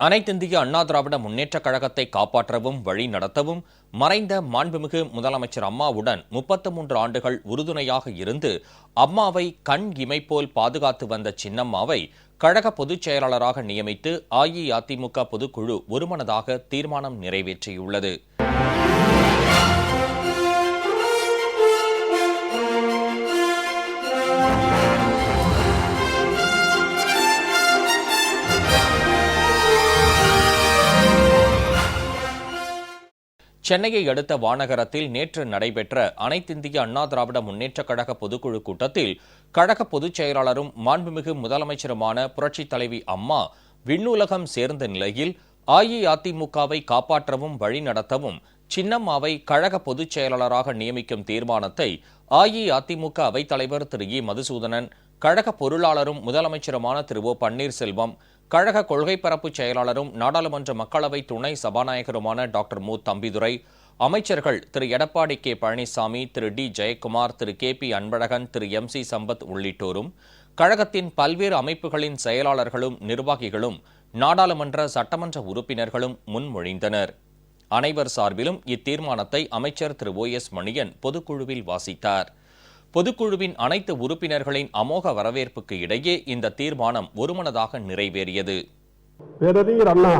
அனைத்திந்திய அண்ணா திராவிட முன்னேற்றக் கழகத்தை காப்பாற்றவும் வழி நடத்தவும் மறைந்த மாண்புமிகு முதலமைச்சர் அம்மாவுடன் முப்பத்து மூன்று ஆண்டுகள் உறுதுணையாக இருந்து அம்மாவை கண் இமைப்போல் பாதுகாத்து வந்த சின்னம்மாவை கழக பொதுச் செயலாளராக நியமித்து அஇஅதிமுக பொதுக்குழு ஒருமனதாக தீர்மானம் நிறைவேற்றியுள்ளது. சென்னையை அடுத்த வானகரத்தில் நேற்று நடைபெற்ற அனைத்திந்திய அண்ணா திராவிட முன்னேற்றக் கழக பொதுக்குழு கூட்டத்தில் கழக பொதுச் செயலாளரும் மாண்புமிகு முதலமைச்சருமான புரட்சித் தலைவி அம்மா விண்ணுலகம் சேர்ந்த நிலையில் அஇஅதிமுகவை காப்பாற்றவும் வழிநடத்தவும் சின்னம்மாவை கழக பொதுச் செயலாளராக நியமிக்கும் தீர்மானத்தை அஇஅதிமுக அவைத்தலைவர் திரு. இ. மதுசூதனன் கழக பொருளாளரும் முதலமைச்சருமான திரு. ஓ. பன்னீர்செல்வம் கழக கொள்கை பரப்பு செயலாளரும் நாடாளுமன்ற மக்களவை துணை சபாநாயகருமான டாக்டர் மு. தம்பிதுரை அமைச்சர்கள் Thiru. Edappadi K. Palaniswami Thiru. D. Jayakumar Thiru. K. P. Anbazhagan Thiru. M. C. Sampath உள்ளிட்டோரும் கழகத்தின் பல்வேறு அமைப்புகளின் செயலாளர்களும் நிர்வாகிகளும் நாடாளுமன்ற சட்டமன்ற உறுப்பினர்களும் முன்மொழிந்தனர். அனைவர் சார்பிலும் இத்தீர்மானத்தை அமைச்சர் திரு. ஓ. எஸ். மணியன் பொதுக்குழுவில் வாசித்தார். பொதுக்குழுவின் அனைத்து உறுப்பினர்களின் அமோக வரவேற்புக்கு இடையே இந்த தீர்மானம் ஒருமனதாக நிறைவேறியது. பேரறிஞர் அண்ணா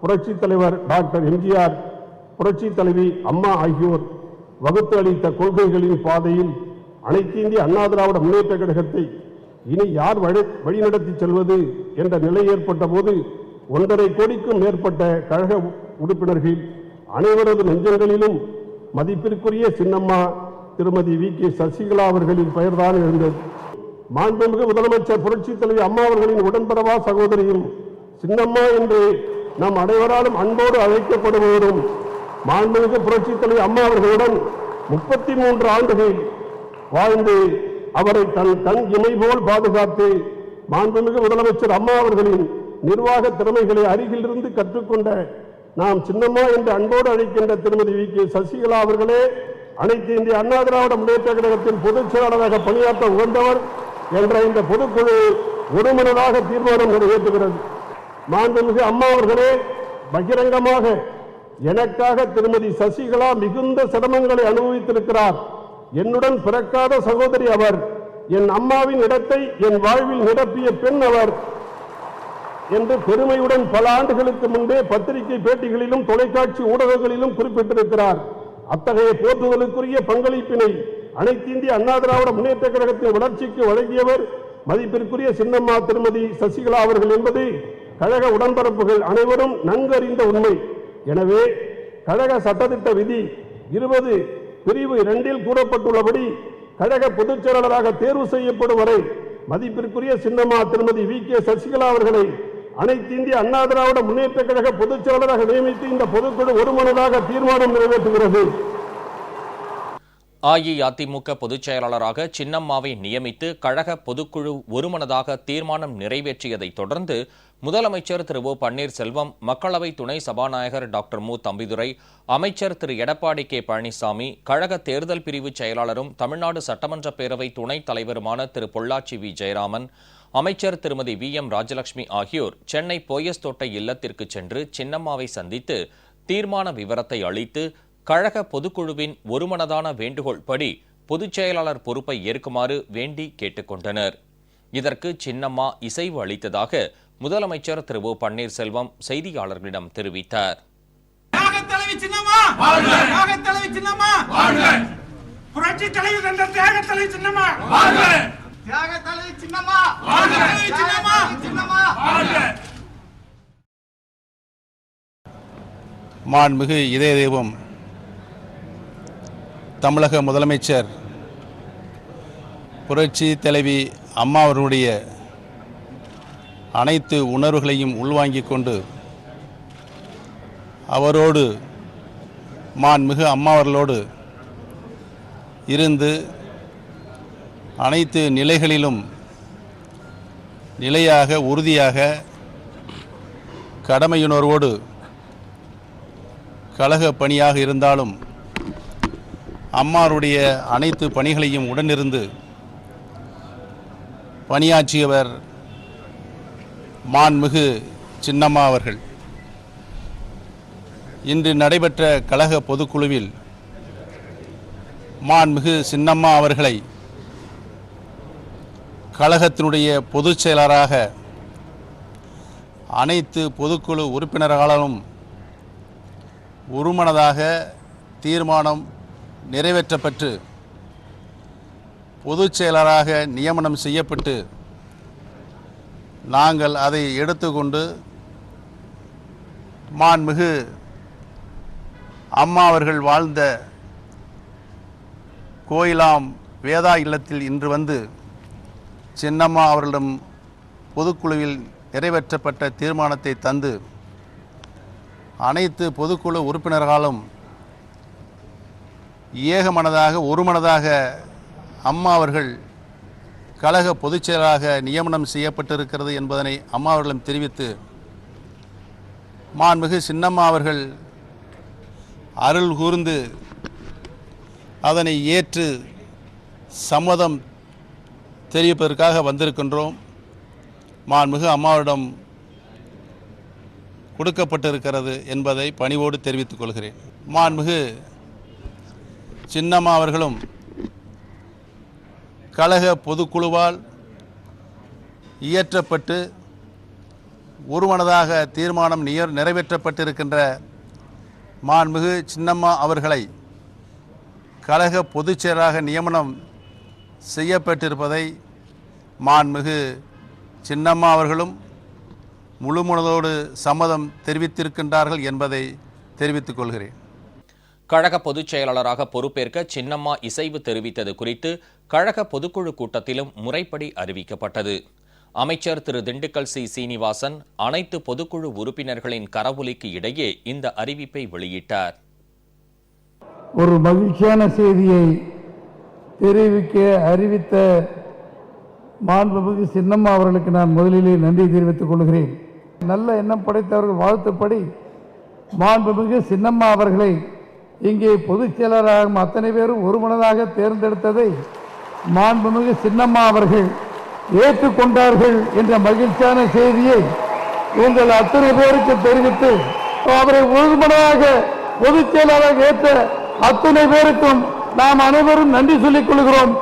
புரட்சி தலைவர் டாக்டர் எம்ஜிஆர் புரட்சி தலைவி அம்மா ஆகியோர் வகுத்து அளித்த கொள்கைகளின் பாதையில் அனைத்து இந்திய அண்ணா திராவிட முன்னேற்ற கழகத்தை இனி யார் வழி வழிநடத்தி செல்வது என்ற நிலை ஏற்பட்ட போது ஒன்றரை கோடிக்கும் மேற்பட்ட கழக உறுப்பினர்கள் அனைவரது நெஞ்சங்களிலும் மதிப்பிற்குரிய சின்னம்மா திருமதி வி. கே. சசிகலா அவர்களின் பெயர்தான் இருந்தது. மாண்புமிகு முதலமைச்சர் புரட்சி தலைவி அம்மா அவர்களின் உடன்படவா சகோதரியும் சின்னம்மா என்று நாம் அனைவராலும் அன்போடு அழைக்கப்படுபவரும் மாண்புமிகு புரட்சி தலைவி அம்மா அவர்களுடன் முப்பத்தி மூன்று ஆண்டுகள் வாழ்ந்து அவரை தன் தன் இமை போல் பாதுகாத்து மாண்புமிகு முதலமைச்சர் அம்மா அவர்களின் நிர்வாக திறமைகளை அருகிலிருந்து கற்றுக்கொண்ட நாம் சின்னம்மா என்று அன்போடு அழைக்கின்ற திருமதி வி. கே. சசிகலா அவர்களே அனைத்து இந்திய அண்ணா திராவிட முன்னேற்ற கழகத்தின் பொதுச் செயலாளராக பணியாற்ற உகந்தவர் என்ற இந்த பொதுக்குழு ஒருமனதாக தீர்மானம் நிறைவேற்றுகிறது. மாண்புமிகு அம்மா அவர்களே பகிரங்கமாக எனக்காக திருமதி சசிகலா மிகுந்த சிரமங்களை அனுபவித்திருக்கிறார். என்னுடன் பிறக்காத சகோதரி அவர் என் அம்மாவின் இடத்தை என் வாழ்வில் நிரப்பிய பெண் அவர் என்று பெருமையுடன் பல ஆண்டுகளுக்கு முன்பே பத்திரிகை பேட்டிகளிலும் தொலைக்காட்சி ஊடகங்களிலும் குறிப்பிட்டிருக்கிறார். அத்தகைய போற்றுதலுக்குரிய பங்களிப்பினை அனைத்து இந்திய அண்ணா திராவிட முன்னேற்ற கழகத்தின் வளர்ச்சிக்கு வழங்கியவர் மதிப்பிற்குரிய சின்னம்மா திருமதி சசிகலா அவர்கள் என்பது கழக உடன்பரப்புகள் அனைவரும் நன்கு அறிந்த உண்மை. எனவே கழக சட்டத்திட்ட விதி இருபது பிரிவு இரண்டில் கூறப்பட்டுள்ளபடி கழக பொதுச் செயலாளராக தேர்வு செய்யப்படும் வரை மதிப்பிற்குரிய சின்னம்மா திருமதி வி கே சசிகலா அவர்களை அனைத்து இந்திய அண்ணா திராவிட முன்னேற்ற கழக பொதுச் செயலாளராக நியமித்து இந்த பொதுக்குழு ஒருமனதாக தீர்மானம் நிறைவேற்றுகிறது. அஇஅதிமுக பொதுச் செயலாளராக சின்னம்மாவை நியமித்து கழக பொதுக்குழு ஒருமனதாக தீர்மானம் நிறைவேற்றியதைத் தொடர்ந்து முதலமைச்சர் திரு ஓ பன்னீர்செல்வம் மக்களவை துணை சபாநாயகர் டாக்டர் மு. தம்பிதுரை அமைச்சர் திரு எடப்பாடி கே. பழனிசாமி கழக தேர்தல் பிரிவு செயலாளரும் தமிழ்நாடு சட்டமன்ற பேரவை துணைத் தலைவருமான திரு பொள்ளாச்சி வி. ஜெயராமன் அமைச்சர் திருமதி வி. எம். ராஜலட்சுமி ஆகியோர் சென்னை போயஸ்தோட்டை இல்லத்திற்கு சென்று சின்னம்மாவை சந்தித்து தீர்மான விவரத்தை அளித்து கழக பொதுக்குழுவின் ஒருமனதான வேண்டுகோள் படி பொதுச் செயலாளர் பொறுப்பை ஏற்குமாறு வேண்டி கேட்டுக்கொண்டனர் இதற்கு சின்னம்மா இசைவு அளித்ததாக முதலமைச்சர் திரு ஓ பன்னீர்செல்வம் செய்தியாளர்களிடம் தெரிவித்தார். தியாக தலைவி சின்னம்மா! தியாக தலைவி சின்னம்மா! புரட்சி தலைவி என்ற தியாக தலைவி சின்னம்மா! தியாக தலைவி சின்னம்மா! தலைவி சின்னம்மா! சின்னம்மா மாண்புமிகு இதய தெய்வம் தமிழக முதலமைச்சர் புரட்சி தலைவி அம்மா அவர்களுடைய அனைத்து உணர்வுகளையும் உள்வாங்கிக் கொண்டு அவரோடு மான் அம்மா அவர்களோடு இருந்து அனைத்து நிலைகளிலும் நிலையாக உறுதியாக கடமையுணர்வோடு கழக பணியாக இருந்தாலும் அம்மாருடைய அனைத்து பணிகளையும் உடனிருந்து பணியாற்றியவர் மான்மிகு சின்னம்மா அவர்கள். இன்று நடைபெற்ற கழக பொதுக்குழுவில் மான்மிகு சின்னம்மா அவர்களை கழகத்தினுடைய பொதுச் செயலராக அனைத்து பொதுக்குழு உறுப்பினர்களாலும் ஒருமனதாக தீர்மானம் நிறைவேற்றப்பட்டு பொதுச் செயலராக நியமனம் செய்யப்பட்டு நாங்கள் அதை எடுத்துக்கொண்டு மான்மிகு அம்மா அவர்கள் வாழ்ந்த கோயிலாம் வேதா இல்லத்தில் இன்று வந்து சின்னம்மா அவர்களிடம் பொதுக்குழுவில் நிறைவேற்றப்பட்ட தீர்மானத்தை தந்து அனைத்து பொதுக்குழு உறுப்பினர்களும் ஏகமனதாக ஒருமனதாக அம்மா அவர்கள் கழக பொதுச்செயலாக நியமனம் செய்யப்பட்டிருக்கிறது என்பதனை அம்மா அவர்களும் தெரிவித்து மாண்புமிகு சின்னம்மா அவர்கள் அருள் கூர்ந்து அதனை ஏற்று சம்மதம் தெரிவிப்பதற்காக வந்திருக்கின்றோம். மாண்புமிகு அம்மாவிடம் கொடுக்கப்பட்டிருக்கிறது என்பதை பணிவோடு தெரிவித்துக் கொள்கிறேன். மாண்புமிகு சின்னம்மா அவர்களும் கழக பொதுக்குழுவால் இயற்றப்பட்டு ஒருமனதாக தீர்மானம் நியர் நிறைவேற்றப்பட்டிருக்கின்ற மாண்புமிகு சின்னம்மா அவர்களை கழக பொதுச்செயலாக நியமனம் செய்யப்பட்டிருப்பதை மாண்புமிகு சின்னம்மா அவர்களும் முழுமனதோடு சம்மதம் தெரிவித்திருக்கின்றார்கள் என்பதை தெரிவித்துக் கொள்கிறேன். கழக பொதுச் செயலாளராக பொறுப்பேற்க சின்னம்மா இசைவு தெரிவித்தது குறித்து கழக பொதுக்குழு கூட்டத்திலும் முறைப்படி அறிவிக்கப்பட்டது. அமைச்சர் திரு திண்டுக்கல் சி. சீனிவாசன் அனைத்து பொதுக்குழு உறுப்பினர்களின் கரவொலிக்கு இடையே இந்த அறிவிப்பை வெளியிட்டார். ஒரு மகிழ்ச்சியான செய்தியை தெரிவிக்க அறிவித்த மாண்புமிகு சின்னம்மா அவர்களுக்கு நான் முதலிலே நன்றி தெரிவித்துக் கொள்கிறேன். நல்ல எண்ணம் படைத்தவர்கள் வாழ்த்துப்படி மாண்புமிகு சின்னம்மா அவர்களை இங்கே பொதுச் செயலராகும் அத்தனை பேரும் ஒருமனதாக தேர்ந்தெடுத்ததை மாண்புமிகு சின்னம்மா அவர்கள் ஏற்றுக்கொண்டார்கள் என்ற மகிழ்ச்சியான செய்தியை உங்கள் அத்தனை பேருக்கு தெரிவித்து அவரை ஒருமனதாக பொதுச் செயலாளராக ஏற்ற அத்தனை பேருக்கும் நாம் அனைவரும் நன்றி சொல்லிக் கொள்கிறோம்.